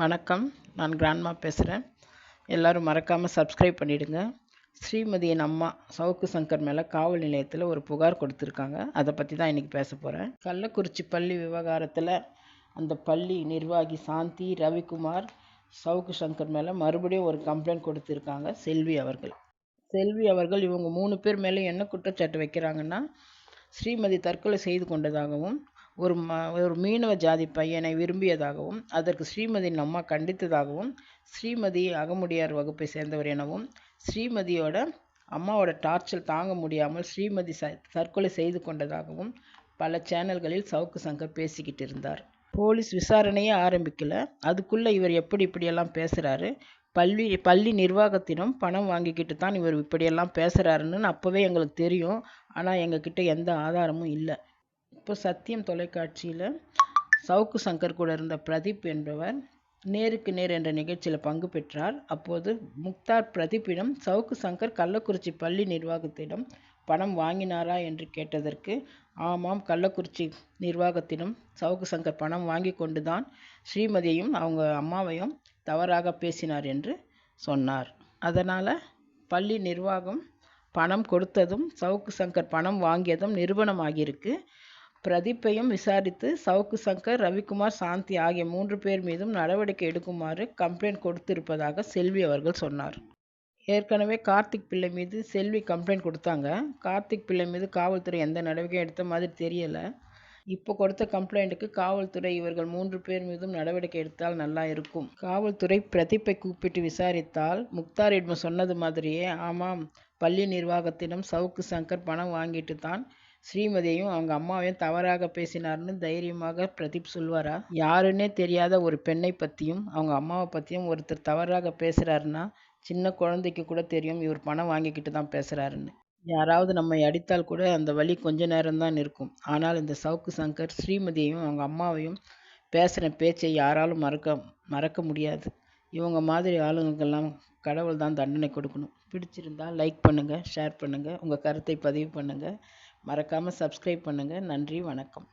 வணக்கம். நான் கிராண்ட்மா பேசுகிறேன் எல்லோரும் மறக்காமல் சப்ஸ்கிரைப் பண்ணிவிடுங்க ஸ்ரீமதியின் அம்மா சவுக்கு சங்கர் மேலே காவல் நிலையத்தில் ஒரு புகார் கொடுத்துருக்காங்க. அதை பற்றி தான் இன்றைக்கி பேச போகிறேன் கள்ளக்குறிச்சி பள்ளி விவகாரத்தில் அந்த பள்ளி நிர்வாகி சாந்தி ரவிக்குமார் சவுக்கு சங்கர் மேலே மறுபடியும் ஒரு கம்ப்ளைண்ட் கொடுத்துருக்காங்க செல்வி அவர்கள். செல்வி அவர்கள் இவங்க மூணு பேர் மேலே என்ன குற்றச்சாட்டு வைக்கிறாங்கன்னா ஸ்ரீமதி தற்கொலை செய்து கொண்டதாகவும் ஒரு ம ஒரு மீனவ ஜாதி பையனை விரும்பியதாகவும் அதற்கு ஸ்ரீமதியின் அம்மா கண்டித்ததாகவும் ஸ்ரீமதி அகமுடியார் வகுப்பை சேர்ந்தவர் எனவும் ஸ்ரீமதியோட அம்மாவோட டார்ச்சர் தாங்க முடியாமல் ஸ்ரீமதி ச தற்கொலை செய்து கொண்டதாகவும் பல சேனல்களில் சவுக்கு சங்கர் பேசிக்கிட்டு இருந்தார். போலீஸ் விசாரணையே ஆரம்பிக்கல. அதுக்குள்ளே இவர் எப்படி இப்படியெல்லாம் பேசுகிறாரு பள்ளி பள்ளி நிர்வாகத்திடம் பணம் வாங்கிக்கிட்டு தான் இவர் இப்படியெல்லாம் பேசுகிறாருன்னு அப்போவே எங்களுக்கு தெரியும். ஆனால் எங்ககிட்ட எந்த ஆதாரமும் இல்லை. இப்போ சத்தியம் தொலைக்காட்சியில் சவுக்கு சங்கர் கூட இருந்த பிரதீப் என்பவர் நேருக்கு நேர் என்ற நிகழ்ச்சியில் பங்கு பெற்றார். அப்போது முக்தார் பிரதீப்பிடம் சவுக்கு சங்கர் கள்ளக்குறிச்சி பள்ளி நிர்வாகத்திடம் பணம் வாங்கினாரா? என்று கேட்டதற்கு ஆமாம் கள்ளக்குறிச்சி நிர்வாகத்திடம் சவுக்கு சங்கர் பணம் வாங்கி கொண்டு தான் ஸ்ரீமதியையும் அவங்க அம்மாவையும் தவறாக பேசினார் என்று சொன்னார். அதனால் பள்ளி நிர்வாகம் பணம் கொடுத்ததும் சவுக்கு சங்கர் பணம் வாங்கியதும் நிறுவனமாகியிருக்கு பிரதீப்பையும் விசாரித்து சவுக்கு சங்கர் ரவிக்குமார் சாந்தி ஆகிய மூன்று பேர் மீதும் நடவடிக்கை எடுக்குமாறு கம்ப்ளைண்ட் கொடுத்திருப்பதாக செல்வி அவர்கள் சொன்னார். ஏற்கனவே கார்த்திக் பிள்ளை மீது செல்வி கம்ப்ளைண்ட் கொடுத்தாங்க. கார்த்திக் பிள்ளை மீது காவல்துறை எந்த நடவடிக்கையும் எடுத்த மாதிரி தெரியலை. இப்போ கொடுத்த கம்ப்ளைண்ட்டுக்கு காவல்துறை இவர்கள் மூன்று பேர் மீதும் நடவடிக்கை எடுத்தால் நல்லா இருக்கும். காவல்துறை பிரதீப்பை கூப்பிட்டு விசாரித்தால் முக்தாரிடம் சொன்னது மாதிரியே ஆமாம் பள்ளி நிர்வாகத்திடம் சவுக்கு சங்கர் பணம் வாங்கிட்டு தான் ஸ்ரீமதியையும் அவங்க அம்மாவையும் தவறாக பேசினார்னு தைரியமாக பிரதீப் சொல்வாரா? யாருன்னே தெரியாத ஒரு பெண்ணை பற்றியும் அவங்க அம்மாவை பற்றியும் ஒருத்தர் தவறாக பேசுகிறாருன்னா சின்ன குழந்தைக்கு கூட தெரியும் இவர் பணம் வாங்கிக்கிட்டு தான் பேசுகிறாருன்னு யாராவது நம்மை அடித்தால் கூட அந்த வழி கொஞ்ச நேரம்தான் இருக்கும். ஆனால் இந்த சவுக்கு சங்கர் ஸ்ரீமதியையும் அவங்க அம்மாவையும் பேசுகிற பேச்சை யாராலும் மறக்க மறக்க முடியாது. இவங்க மாதிரி ஆளுங்களுக்கெல்லாம் கடவுள் தான் தண்டனை கொடுக்கணும். பிடிச்சிருந்தால் லைக் பண்ணுங்கள் ஷேர் பண்ணுங்கள் உங்கள் கருத்தை பதிவு பண்ணுங்கள் மறக்காமல் சப்ஸ்கிரைப் பண்ணுங்கள் நன்றி வணக்கம்.